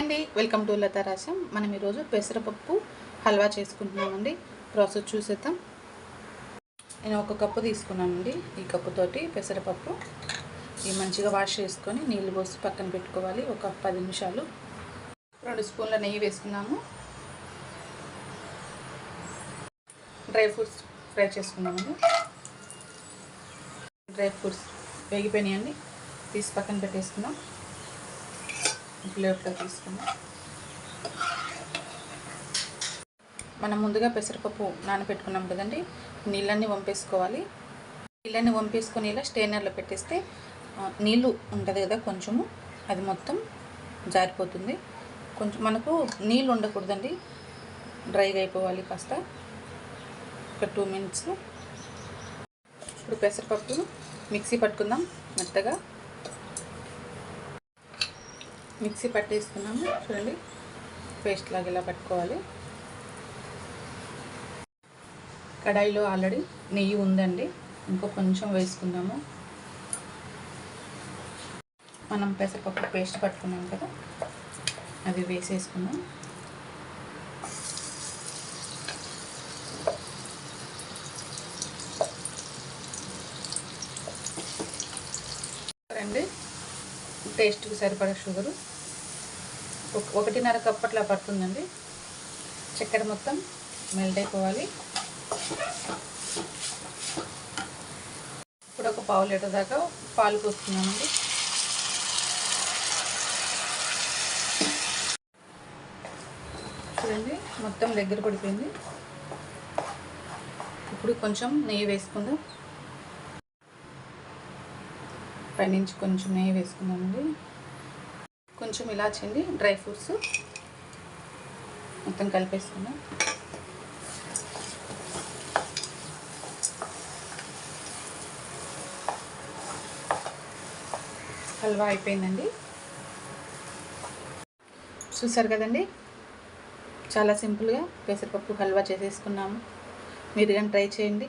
అండి. Welcome to Lata రాశం మనం ఈరోజు పెసరపప్పు హల్వా చేసుకుంటున్నామండి. ప్రాసెస్ చూసేద్దాం. నేను ఒక కప్పు తీసుకున్నానండి. ఈ కప్పుతోటి పెసరపప్పు ఇవి మంచిగా వాష్ చేసుకొని నీళ్ళు పోసి పక్కన పెట్టుకోవాలి. ఒక పది నిమిషాలు. రెండు స్పూన్ల నెయ్యి వేసుకున్నాము. డ్రై ఫ్రూట్స్ ఫ్రై చేసుకున్నామండి. డ్రై ఫ్రూట్స్ వేగిపోయినాయండి. తీసి పక్కన పెట్టేసుకున్నాం ప్లేట్లో తీసుకుందాం మనం ముందుగా పెసరపప్పు నానబెట్టుకున్నాం కదండి నీళ్ళన్నీ వంపేసుకోవాలి. నీళ్ళన్నీ వంపేసుకొని ఇలా స్టెయినర్లో పెట్టేస్తే నీళ్ళు ఉంటుంది కదా కొంచెము అది మొత్తం జారిపోతుంది. కొంచెం మనకు నీళ్ళు ఉండకూడదండి డ్రైగా అయిపోవాలి కాస్త. ఒక టూ మినిట్స్. ఇప్పుడు పెసరపప్పు మిక్సీ పట్టుకుందాం మెత్తగా. మిక్సీ పట్టేసుకున్నాము చూడండి. పేస్ట్ లాగా ఇలా పట్టుకోవాలి. కడాయిలో ఆల్రెడీ నెయ్యి ఉందండి. ఇంకో కొంచెం వేసుకుందాము. మనం పెసరపప్పు పేస్ట్ పట్టుకున్నాం కదా అది వేసేసుకున్నాం రండి టేస్ట్కి సరిపడ షుగరు. ఒక- ఒకటిన్నర కప్ అట్లా పడుతుందండి. చక్కెర మొత్తం మెల్ట్ అయిపోవాలి. ఇప్పుడు ఒక పావు లీటర్ దాకా పాలు పోస్తున్నామండి చూడండి మొత్తం దగ్గర పడిపోయింది. ఇప్పుడు కొంచెం నెయ్యి వేసుకుందాం. పైనుంచి కొంచెం నెయ్యి వేసుకుందామండి కొంచెం ఇలా చేయండి డ్రై ఫ్రూట్స్. మొత్తం కలిపేసుకున్నాం. హల్వా అయిపోయిందండి. చూసారు కదండి? చాలా సింపుల్గా పెసరపప్పు హల్వా చేసేసుకున్నాము. మీరు కానీ ట్రై చేయండి.